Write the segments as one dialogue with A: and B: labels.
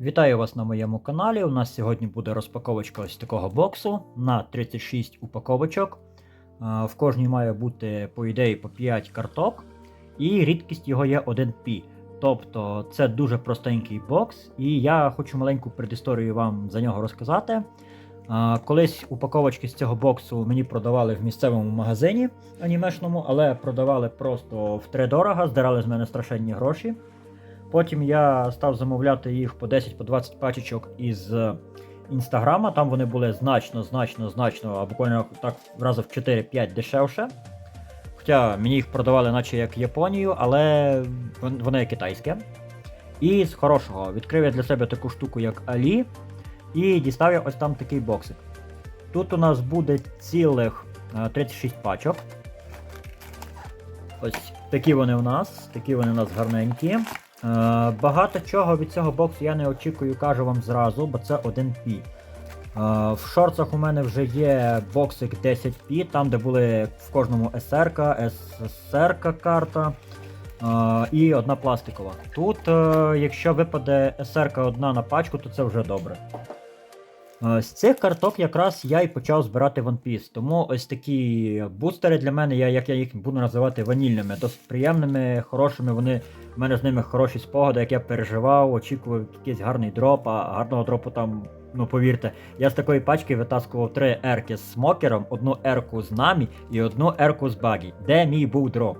A: Вітаю вас на моєму каналі. У нас сьогодні буде розпаковочка ось такого боксу на 36 упаковочок. Е, В кожній має бути, по ідеї, по 5 карток, і рідкість його є 1P. Тобто це дуже простенький бокс, і я хочу маленьку предісторію вам за нього розказати. Е, Колись упаковочки з цього боксу мені продавали в місцевому магазині анімешному, але продавали просто втридорога, здирали з мене страшенні гроші. Потім я став замовляти їх по 10-20 пачечок із інстаграма. Там вони були значно, значно, значно, а буквально так разів в 4-5 дешевше. Хоча мені їх продавали, наче як Японію, але вон- вони китайське. І з хорошого відкрив я для себе таку штуку, як Алі, і дістав я ось там такий боксик. Тут у нас буде цілих е, 36 пачок. Ось такі вони у нас, такі вони у нас гарненькі. Е, багато чого від цього боксу я не очікую, кажу вам зразу, бо це 1P. Е, в шорцах у мене вже є боксик 10P, там де були в кожному SR, SSR карта е, і одна пластикова. Тут, якщо випаде SR одна на пачку, то це вже добре. Е, З цих карток якраз я і почав збирати One Piece, тому ось такі бустери для мене, я, як я їх буду називати ванільними, досить приємними, хорошими. Вони в мене з ними хороші спогади, як я переживав, очікував якийсь гарний дроп, а гарного дропу там, ну повірте, я з такої пачки витаскував три ерки з смокером, одну ерку з намі і одну ерку з багі. Де мій був дроп?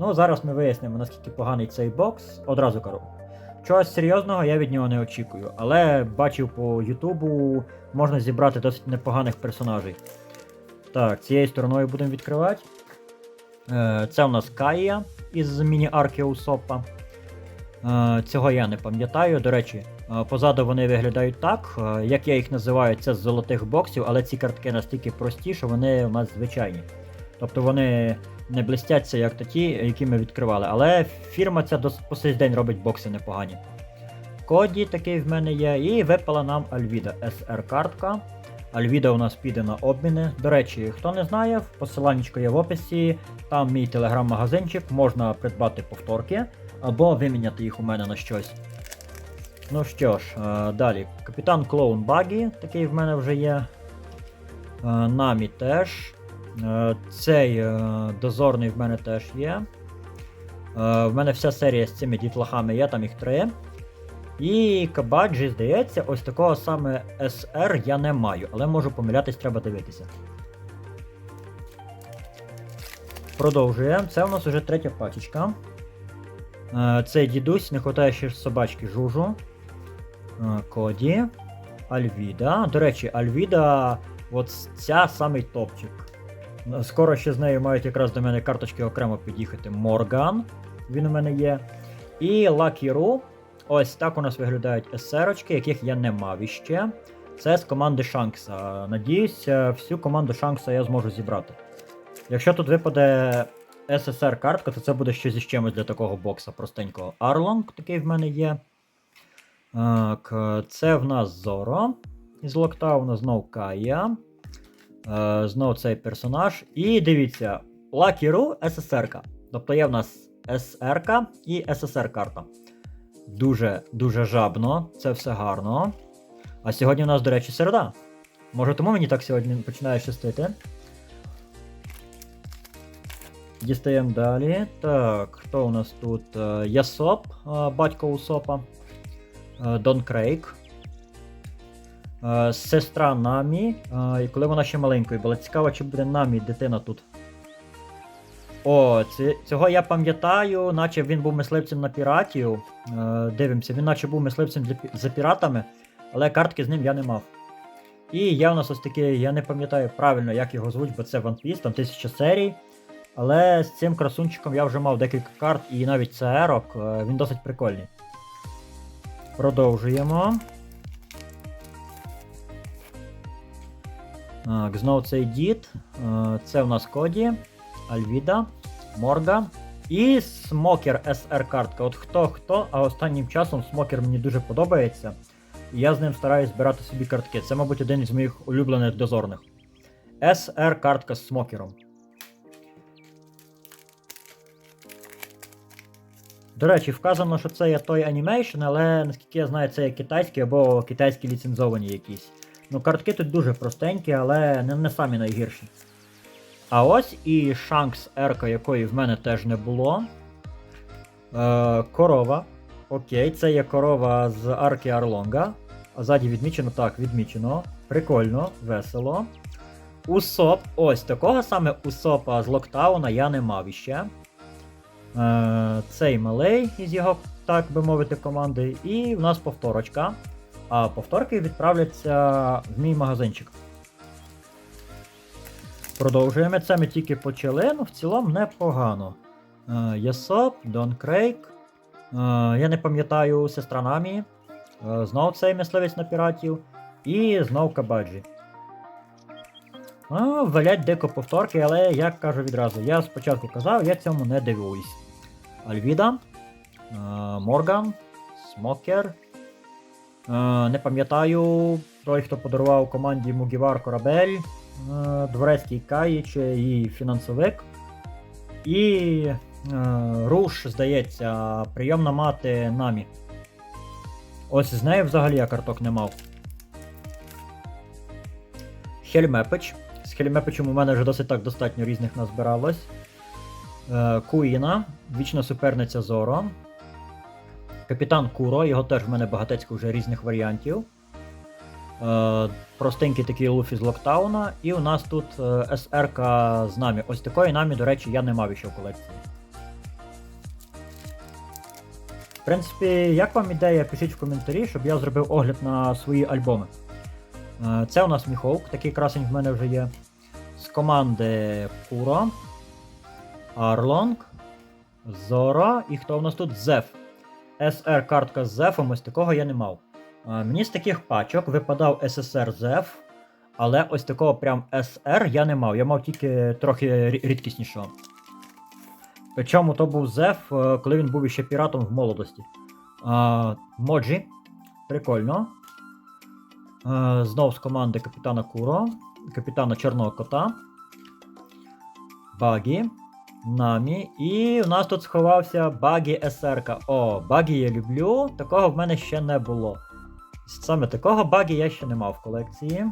A: Ну, зараз ми вияснимо, наскільки поганий цей бокс. Одразу кажу. Чогось серйозного я від нього не очікую, але бачив по Ютубу, можна зібрати досить непоганих персонажей. Так, цією стороною будемо відкривати. Е, Це у нас Каїя із міні-арки Усопа. Е, Цього я не пам'ятаю. До речі, е, позаду вони виглядають так. Як я їх називаю, це з золотих боксів, але ці картки настільки прості, що вони у нас звичайні. Тобто вони не блистяться, як та ті, які ми відкривали. Але фірма ця дос- по сей день робить бокси непогані. Коді такий в мене є, і випала нам Альвіда SR картка. Альвіда у нас піде на обміни. До речі, хто не знає, посиланнячко є в описі. Там мій телеграм-магазинчик, можна придбати повторки або виміняти їх у мене на щось. Ну що ж, е, далі. Капітан Клоун Багі, такий в мене вже є. Е, Намі теж. Е, Цей е, дозорний в мене теж є. Е, В мене вся серія з цими дітлахами є, там їх три. І Кабаджі, здається, ось такого саме SR я не маю, але можу помилятись, треба дивитися. Продовжуємо. Це у нас вже третя пачечка. Цей дідусь, не вистачає ще собачки жужу. Коді. Альвіда. До речі, Альвіда, от ця самий топчик. Скоро ще з нею мають якраз до мене карточки окремо під'їхати. Морган. Він у мене є. І Roo. Ось так у нас виглядають есерочки, яких я не мав іще. Це з команди Шанкса. Надіюсь, е, всю команду Шанкса я зможу зібрати. Якщо тут випаде SSR картка, то це буде щось із чимось для такого бокса простенького. Арлонг такий в мене є. Так, е, це в нас Зоро. Із Локтауна знов Кая. Е, Знов цей персонаж. І дивіться, Roo SSR. Тобто є в нас SR і SSR карта. Дуже дуже жабно, це все гарно. А сьогодні у нас, до речі, середа. Може, тому мені так сьогодні починає щастити. Дістаємо далі. Так, хто у нас тут? Е, Ясоп, е, батько Усопа. Дон Крейг. Е, Сестра Намі. Е, І коли вона ще маленькою була. Цікаво, чи буде Намі дитина тут. О, цього я пам'ятаю, наче він був мисливцем на піратів. Е, дивимося, він наче був мисливцем за, піратами, але картки з ним я не мав. І є у нас ось такий, я не пам'ятаю правильно, як його звуть, бо це One Piece, там тисяча серій. Але з цим красунчиком я вже мав декілька карт і навіть ЦРок, він досить прикольний. Продовжуємо. Так, знову цей дід. Е, Це у нас Коді, Альвіда, Морга і Смокер SR картка. От хто хто, а останнім часом Смокер мені дуже подобається. І я з ним стараюсь збирати собі картки. Це, мабуть, один із моїх улюблених дозорних. SR картка з Смокером. До речі, вказано, що це є той анімейшн, але наскільки я знаю, це є китайські або китайські ліцензовані якісь. Ну, картки тут дуже простенькі, але не, не самі найгірші. А ось і Шанкс Ерка, якої в мене теж не було. Е, корова. Окей, це є корова з арки Арлонга. А ззаді відмічено так, відмічено. Прикольно, весело. Усоп. Ось такого саме Усопа з Локтауна я не мав іще. Е, цей малий із його, так би мовити, команди. І в нас повторочка. А повторки відправляться в мій магазинчик. Продовжуємо. Це ми тільки почали, ну в цілому непогано. Е, Єсоп, Дон Крейг. Е, я не пам'ятаю сестра Намі. Е, знов цей мисливець на піратів. І знов Кабаджі. А, валять дико повторки, але як кажу відразу, я спочатку казав, я цьому не дивуюсь. Альвіда, е, Морган, Смокер. Е, не пам'ятаю той, хто подарував команді Мугівар Корабель, е, Дворецький Каїч і фінансовик. І е, Руш, здається, прийомна мати Намі. Ось з нею взагалі я карток не мав. Хельмепич. З Хельмепичем у мене вже досить так достатньо різних назбиралось. Куїна, вічна суперниця Зоро. Капітан Куро, його теж в мене багатецько вже різних варіантів. Е, простенький такий Луфі з Локтауна. І у нас тут е, СРК з намі. Ось такої намі, до речі, я не мав іще в колекції. В принципі, як вам ідея, пишіть в коментарі, щоб я зробив огляд на свої альбоми. Е, Це у нас Міховк, такий красень в мене вже є. З команди Куро, Арлонг, Зора і хто у нас тут? Зеф. SR картка з Зефом, ось такого я не мав. Мені з таких пачок випадав SSR Зеф, але ось такого прям SR я не мав. Я мав тільки трохи рідкіснішого. Причому то був Зеф, е, коли він був іще піратом в молодості. Моджі. Прикольно. Е, Знов з команди капітана Куро, капітана Чорного Кота. Багі. Намі. І у нас тут сховався Багі СРК. О, Багі я люблю. Такого в мене ще не було. Саме такого багі я ще не мав в колекції.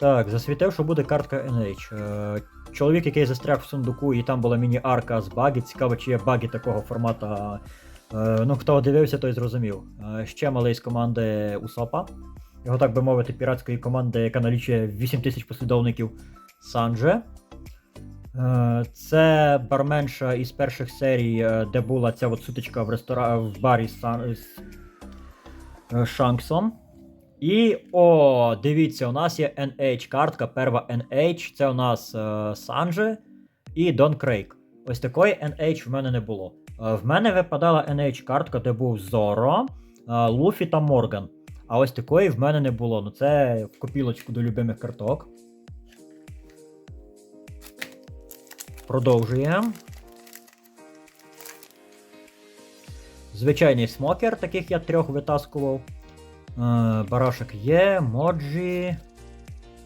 A: Так, засвітив, що буде картка NH. Е, чоловік, який застряг в сундуку, і там була міні-арка з багі. Цікаво, чи є багі такого формату. Е, ну, хто дивився, той зрозумів. Е, ще малий з команди Усопа. Його, так би мовити, піратської команди, яка налічує 8000 послідовників Санже. Е, Це барменша із перших серій, е, де була ця от сутичка в рестора... в барі з, Сан... з е, Шанксом. І о, дивіться, у нас є NH картка, перва NH, це у нас е, Санже і Дон Крейг. Ось такої NH в мене не було. В мене випадала NH картка, де був Зоро, Луфі та Морган. А ось такої в мене не було. Ну це копілочку до любимих карток. Продовжуємо. Звичайний смокер, таких я трьох витаскував. Е, барашок є, моджі.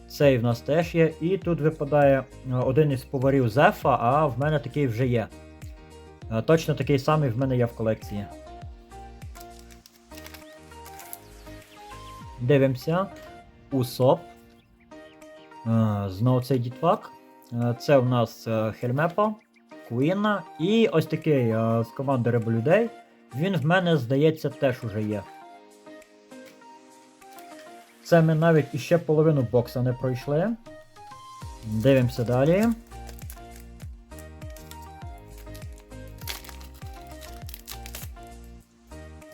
A: Цей в нас теж є. І тут випадає один із поварів Зефа, а в мене такий вже є. Е, Точно такий самий в мене є в колекції. Дивимося. Усоп. Е, Знову цей дітвак. Е, Це у нас е, Хельмепа, Куїна і ось такий з команди Реболюдей. Він в мене, здається, теж уже є. Це ми навіть іще половину бокса не пройшли. Дивимося далі.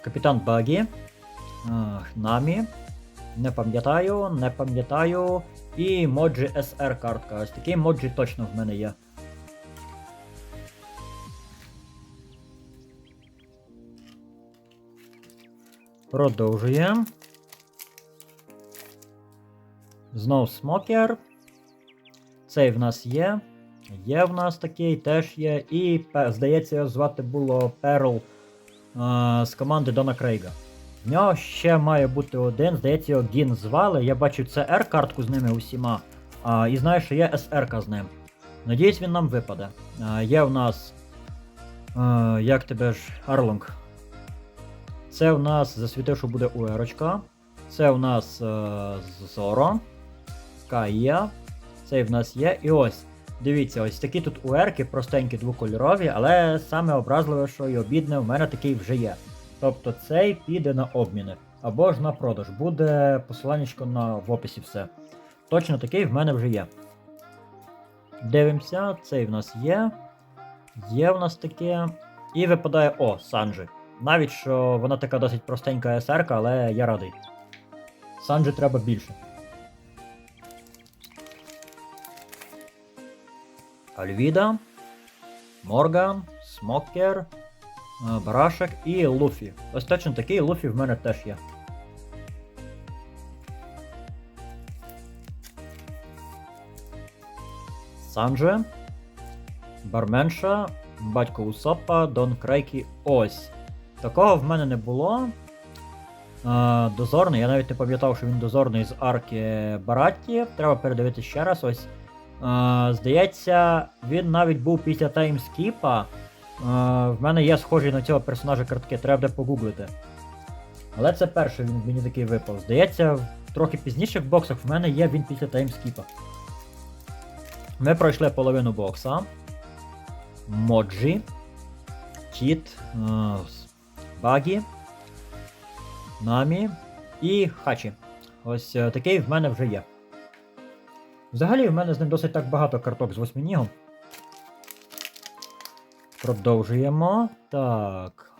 A: Капітан Багі. Намі. Не пам'ятаю, не пам'ятаю. І моджі SR картка. Ось такий моджі точно в мене є. Продовжуємо. Знов смокер. Цей в нас є. Є в нас такий, теж є. І, здається, його звати було Перл е, з команди Дона Крейга. В нього ще має бути один, здається, його Гін звали. Я бачу CR картку з ними усіма. А, і знаю, що є SR з ним. Надіюсь, він нам випаде. Е, є в нас. Е, як тебе ж. Арлонг. Це в нас засвітив, що буде уерочка. Це в нас е, Зоро. Кая. Цей в нас є. І ось. Дивіться, ось такі тут уерки, простенькі двокольорові, але саме образливе, що і обідне, в мене такий вже є. Тобто цей піде на обміни. Або ж на продаж. Буде посиланнячко на в описі все. Точно такий в мене вже є. Дивимося, цей в нас є. Є в нас таке. І випадає. О, Санджи. Навіть що вона така досить простенька СР, але я радий. Санджи треба більше. Альвіда, Морган, Смокер, Барашек і Луфі. Ось точно такий Луфі в мене теж є. Санже, Барменша, батько Усопа, Дон Крейкі. Ось. Такого в мене не було. Е, дозорний, я навіть не пам'ятав, що він дозорний з арки Баратті. Треба передивити ще раз. Ось. Е, здається, він навіть був після таймскіпа. В мене є схожі на цього персонажа картки, треба буде погуглити. Але це перший він мені такий випав. Здається, в трохи пізніших боксах в мене є він після таймскіпа. Ми пройшли половину бокса. Моджі, Кіт, е, Багі, Намі і Хачі. Ось е, такий в мене вже є. Взагалі, в мене з ним досить так багато карток з восьминігом. Продовжуємо. Так.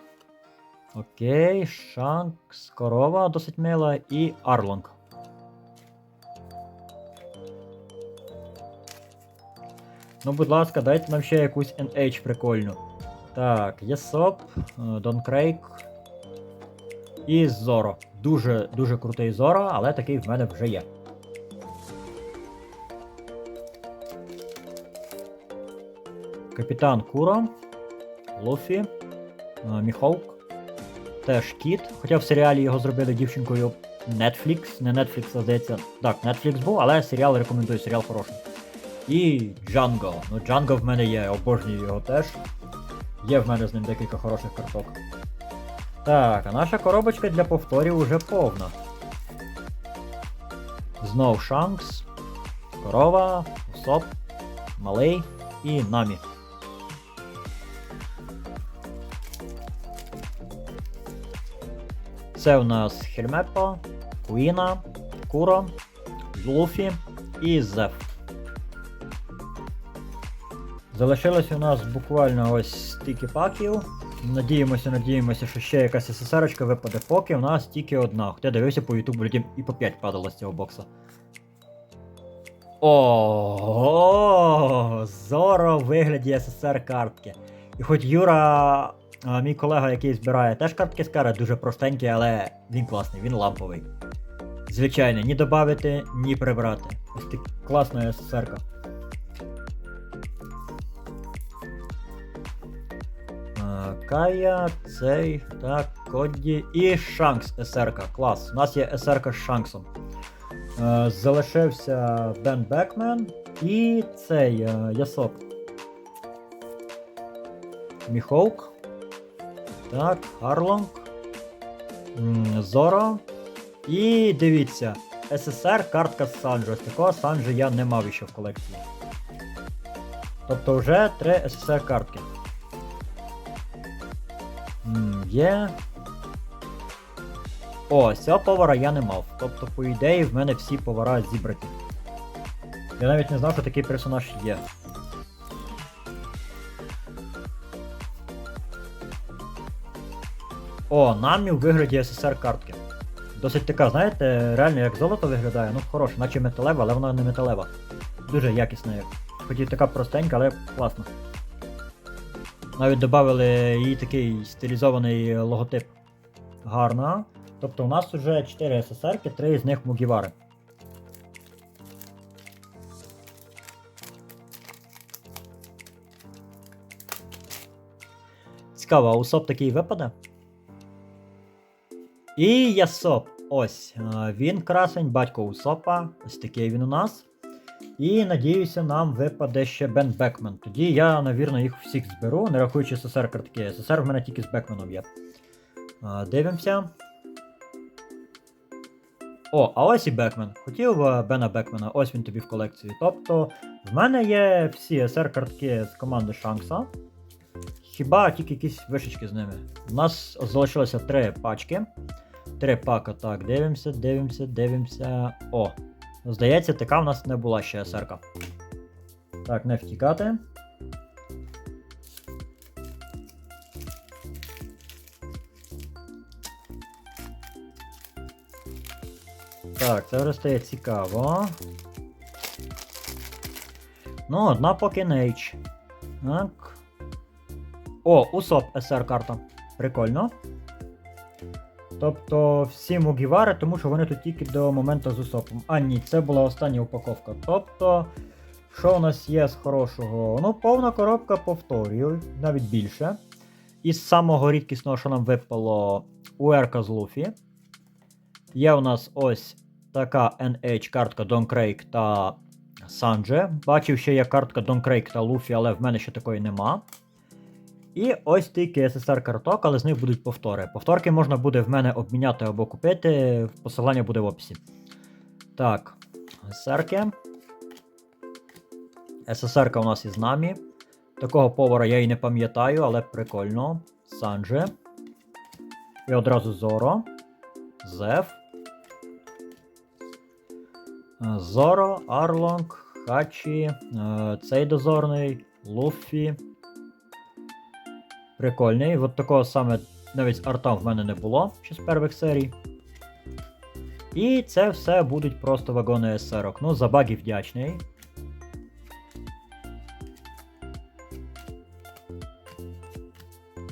A: Окей, Шанкс, корова досить мила і Арлонг. Ну, будь ласка, дайте нам ще якусь NH прикольну. Так, Єсоп, Дон Крейг і Зоро. Дуже дуже крутий Зоро, але такий в мене вже є. Капітан Куро, Луфі, е, Міховк, теж Кіт. Хоча в серіалі його зробили дівчинкою Netflix. Не Netflix, а здається. Так, Netflix був, але серіал рекомендую, серіал хороший. І Джанго. Ну, Джанго в мене є, обожнюю його теж. Є в мене з ним декілька хороших карток. Так, а наша коробочка для повторів уже повна. Знов Шанкс, Корова, Усоп, Малий і Намі. Це у нас Хельмепо, Куїна, Куро, Луфі і Зеф. Залишилось у нас буквально ось стільки паків. Надіємося, надіємося, що ще якась СССР випаде, поки у нас тільки одна. Хоча дивився по Ютубу, людям і по 5 падало з цього бокса. Ого! Зоро в вигляді СССР картки. І хоч Юра, мій колега, який збирає теж картки з кари, дуже простенький, але він класний, він ламповий. Звичайно, ні додати, ні прибрати. Ось так класна СССР. -ка. Кая, цей, так, Коді і Шанкс СРК. Клас. У нас є СРК з Шанксом. Залишився Бен Бекмен і цей е, Ясоп. Міхоук. Так, Харлонг. Зоро. І дивіться, СССР картка з. Ось Такого Санджо я не мав ще в колекції. Тобто вже три СССР картки. Є. О, цього повара я не мав. Тобто, по ідеї, в мене всі повара зібрані. Я навіть не знав, що такий персонаж є. О, намі в вигляді СССР картки. Досить така, знаєте, реально як золото виглядає, ну хороше, наче металева, але вона не металева. Дуже якісна. Хоч і така простенька, але класна. Навіть додали їй такий стилізований логотип. Гарна. Тобто у нас вже 4 СССР, 3 з них Мугівари. Цікаво, а Усоп такий випаде? І Ясоп. Ось. е, Він красень, батько Усопа. Ось такий він у нас. І надіюся, нам випаде ще Бен Бекмен. Тоді я, навірно, їх всіх зберу, не рахуючи СССР картки. СССР в мене тільки з Бекменом є. Дивимося. О, а ось і Бекмен. Хотів е, Бена Бекмена, ось він тобі в колекції. Тобто, в мене є всі СР картки з команди Шанкса. Хіба тільки якісь вишечки з ними. У нас залишилося три пачки. Три пака. Так, дивимося, дивимося, дивимося. О! Здається, така в нас не була ще СРК. Так, не втікати. Так, це вже стає цікаво. Ну, одна поки не H. Так. О, Усоп SR карта. Прикольно. Тобто всі Мугівари, тому що вони тут тільки до моменту з Усопом. А, ні, це була остання упаковка. Тобто, що у нас є з хорошого? Ну, повна коробка повторюю, навіть більше. Із самого рідкісного, що нам випало, Уерка з Луфі. Є у нас ось така NH картка Don Craig та Санже. Бачив, що є картка Don Craig та Луфі, але в мене ще такої нема. І ось тільки SSR карток, але з них будуть повтори. Повторки можна буде в мене обміняти або купити, посилання буде в описі. Так, SSR-ки. SSR-ка у нас із нами. Такого повара я і не пам'ятаю, але прикольно. Санже. І одразу Зоро. Зев. Е, Зоро, Арлонг, Хачі, е, цей дозорний, Луффі. Прикольний. От такого саме навіть з артом в мене не було ще з перших серій. І це все будуть просто вагони SR. Ну, за баги вдячний.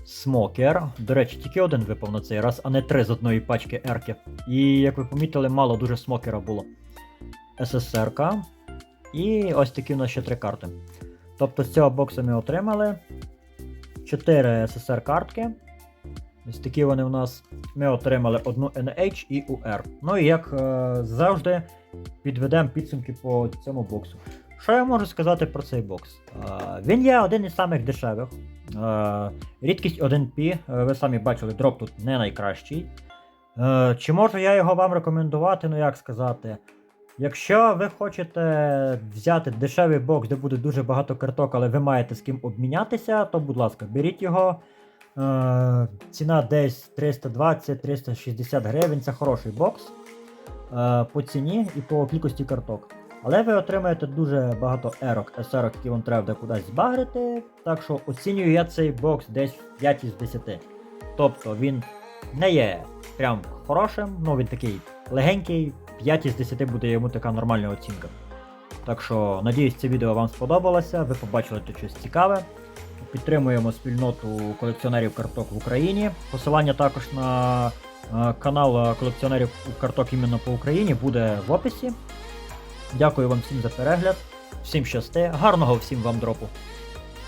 A: Смокер. До речі, тільки один випав на цей раз, а не три з одної пачки ерки. І, як ви помітили, мало дуже смокера було. СССР. І ось такі у нас ще три карти. Тобто з цього боксу ми отримали 4 СССР картки. Ось такі вони у нас. Ми отримали одну NH і UR. Ну і як е, завжди, підведемо підсумки по цьому боксу. Що я можу сказати про цей бокс? Е, він є один із самих дешевих. Е, рідкість 1P, е, ви самі бачили, дроп тут не найкращий. Е, чи можу я його вам рекомендувати? Ну як сказати? Якщо ви хочете взяти дешевий бокс, де буде дуже багато карток, але ви маєте з ким обмінятися, то будь ласка, беріть його. Е, ціна десь 320-360 гривень, це хороший бокс е, по ціні і по кількості карток. Але ви отримаєте дуже багато ерок, есерок, які вам треба кудись збагрити. Так що оцінюю я цей бокс десь 5 із 10. Тобто він не є прям хорошим, ну він такий легенький, 5 із 10 буде йому така нормальна оцінка. Так що, надіюсь, це відео вам сподобалося, ви побачили тут щось цікаве. Підтримуємо спільноту колекціонерів карток в Україні. Посилання також на е, канал колекціонерів карток іменно по Україні буде в описі. Дякую вам всім за перегляд, всім щасти, гарного всім вам дропу!